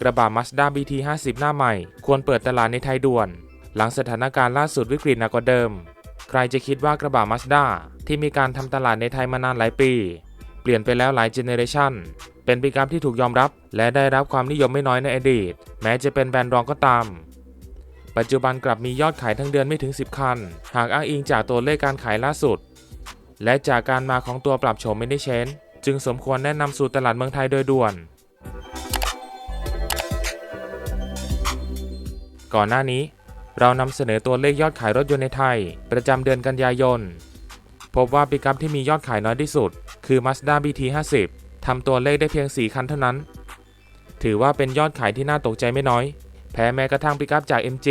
กระบะ Mazda BT50 หน้าใหม่ ควรเปิดตลาดในไทยด่วน หลังสถานการณ์ล่าสุดวิกฤตหนักกว่าเดิม ใครจะคิดว่ากระบะ Mazda ที่มีการทำตลาดในไทยมานานหลายปี เปลี่ยนไปแล้วหลายเจเนเรชันเป็นปิกอัพที่ถูกยอมรับ และได้รับความนิยมไม่น้อยในอดีต แม้จะเป็นแบรนด์รองก็ตาม ปัจจุบันกลับมียอดขายทั้งเดือนไม่ถึง 10 คัน หากอ้างอิงจากตัวเลขการขายล่าสุด และจากการมาของตัวปรับโฉมไม่ได้เชนจึงสมควรแนะนำสู่ตลาดเมืองไทยโดยด่วน ก่อนหน้านี้เรานำเสนอตัวเลขยอดขายรถยนต์ในไทย ประจำเดือนกันยายน พบว่าปิกัพที่มียอดขายน้อยที่สุด คือ Mazda BT50 ทำตัวเลขได้เพียง 4 คันเท่านั้น ถือว่าเป็นยอดขายที่น่าตกใจไม่น้อย แพ้แม้กระทั่งปิกัพจาก MG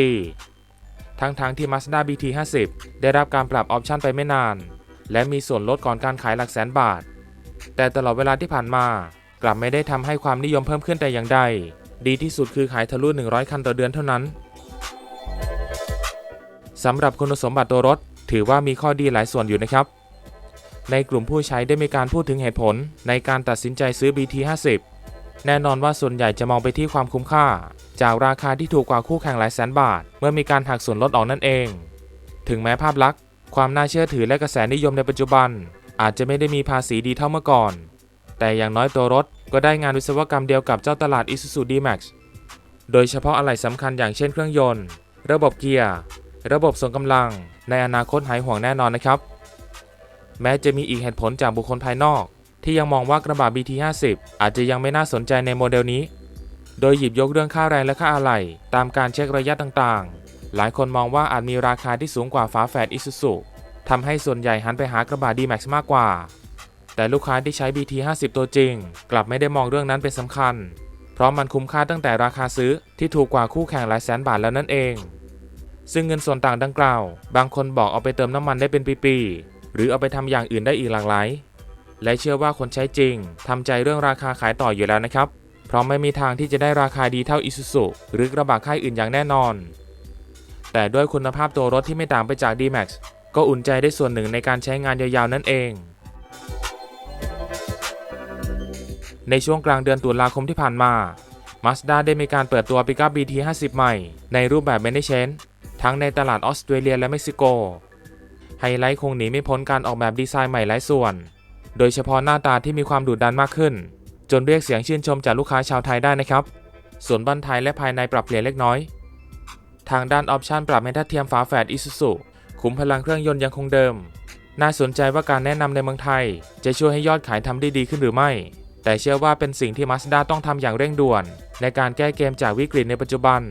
ทั้งๆทที่ Mazda BT50 ได้รับการปรับออปชั่นไปไม่นาน และมีส่วนลดก่อนการขายหลักแสนบาท แต่ตลอดเวลาที่ผ่านมากลับไม่ได้ทำให้ความนิยมเพิ่มขึ้นแต่อย่างใด ดีที่สุดคือขายทะลุ 100 คันต่อเดือนเท่านั้น สำหรับคุณสมบัติตัวรถ ถือว่ามีข้อดีหลายส่วนอยู่นะครับ ในกลุ่มผู้ใช้ได้มีการพูดถึงเหตุผล ในการตัดสินใจซื้อ BT50 แน่นอนว่าส่วนใหญ่จะมองไปที่ความคุ้มค่า จากราคาที่ถูกกว่าคู่แข่งหลายแสนบาท เมื่อมีการหักส่วนลดออกนั่นเอง ถึงแม้ภาพลักษณ์ ความน่าเชื่อถือและกระแสนิยมในปัจจุบัน อาจจะไม่ได้มีภาษีดีเท่าเมื่อก่อน แต่อย่างน้อยตัวรถก็ได้งานวิศวกรรมเดียวกับเจ้าตลาด Isuzu D-Max โดยเฉพาะอะไหล่สำคัญอย่างเช่นเครื่องยนต์ ระบบเกียร์ ระบบส่งกำลังในอนาคตหายห่วงแน่นอนนะครับ แม้จะมีอีกเหตุผลจากบุคคลภายนอก ที่ยังมองว่ากระบะ BT50 อาจจะยังไม่น่าสนใจในโมเดลนี้ โดยหยิบยกเรื่องค่าแรงและค่าอะไหล่ตามการเช็คระยะต่างๆ หลายคนมองว่าอาจมีราคาที่สูงกว่าฝาแฝด Isuzu ทำให้ส่วนใหญ่หันไปหากระบะ D-Max มากกว่า แต่ลูกค้าที่ใช้ BT50 ตัวจริง กลับไม่ได้มองเรื่องนั้นเป็นสำคัญ เพราะมันคุ้มค่าตั้งแต่ราคาซื้อที่ถูกกว่าคู่แข่งหลายแสนบาทแล้วนั่นเอง ซึ่งเงินส่วนต่างดังกล่าว บางคนบอกเอาไปเติมน้ำมันได้เป็นปีๆ หรือเอาไปทำอย่างอื่นได้อีกหลากหลาย และเชื่อว่าคนใช้จริงทำใจเรื่องราคาขายต่ออยู่แล้วนะครับ เพราะไม่มีทางที่จะได้ราคาดีเท่า Isuzu หรือกระบะค่ายอื่นอย่างแน่นอน แต่ด้วยคุณภาพตัวรถที่ไม่ต่างไปจาก D-Max ก็อุ่นใจได้ส่วนหนึ่งในการใช้งานยาวๆนั่นเอง ในช่วงกลางเดือนตุลาคมที่ผ่านมา Mazda ได้มีการเปิดตัว Pickup BT50 ใหม่ ในรูปแบบ m a n a g e n ทั้งในตลาดออสเตรเลียและเม็กซิโก ไฮไลท์คงหนีไม่พ้นการออกแบบดีไซน์ใหม่หลายส่วน โดยเฉพาะหน้าตาที่มีความดุดันมากขึ้น จนเรียกเสียงชื่นชมจากลูกค้าชาวไทยได้นะครับ ส่วนบั้นไทยและภายในปรับเปลี่ยนเล็กน้อย ทางด้านออปชันปรับให้ทัดเทียมฝาแฝด Isuzu ขุมพลังเครื่องยนต์ยังคงเดิม น่าสนใจว่าการแนะนำในเมืองไทย จะช่วยให้ยอดขายทำได้ดีขึ้นหรือไม่ แต่เชื่อว่าเป็นสิ่งที่ Mazda ต้องทำอย่างเร่งด่วน ในการแก้เกมจากวิกฤตในปัจจุบัน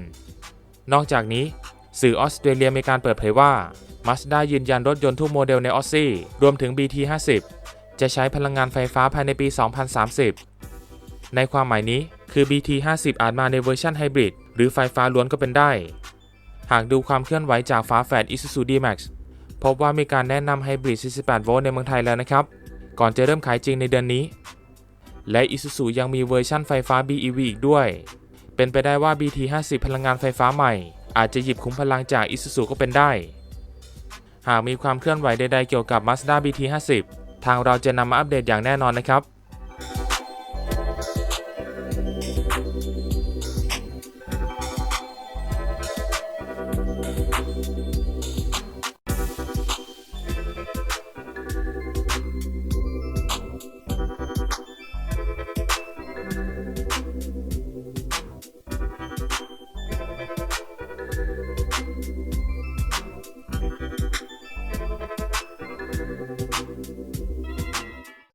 นอกจากนี้ สื่อออสเตรเลียมีการเปิดเผยว่า Mazda ยืนยันรถยนต์ทุกโมเดลในออสซี่รวมถึง BT50 จะใช้พลังงานไฟฟ้าภายในปี 2030 ในความหมายนี้คือ BT50 อาจมาในเวอร์ชันไฮบริดหรือไฟฟ้าล้วนก็เป็นได้ หากดูความเคลื่อนไหวจากฝาแฝด Isuzu D-Max พบว่ามีการแนะนำไฮบริด 48 โวลต์ในเมืองไทยแล้วนะครับ ก่อนจะเริ่มขายจริงในเดือนนี้ และ Isuzu ยังมีเวอร์ชั่นไฟฟ้า BEV อีกด้วย เป็นไปได้ว่า BT50 พลังงานไฟฟ้าใหม่ อาจจะหยิบคุ้มพลังจาก Isuzu ก็เป็นได้ หากมีความเคลื่อนไหวใดๆเกี่ยวกับ Mazda BT50 ทางเราจะนำมาอัปเดตอย่างแน่นอนนะครับ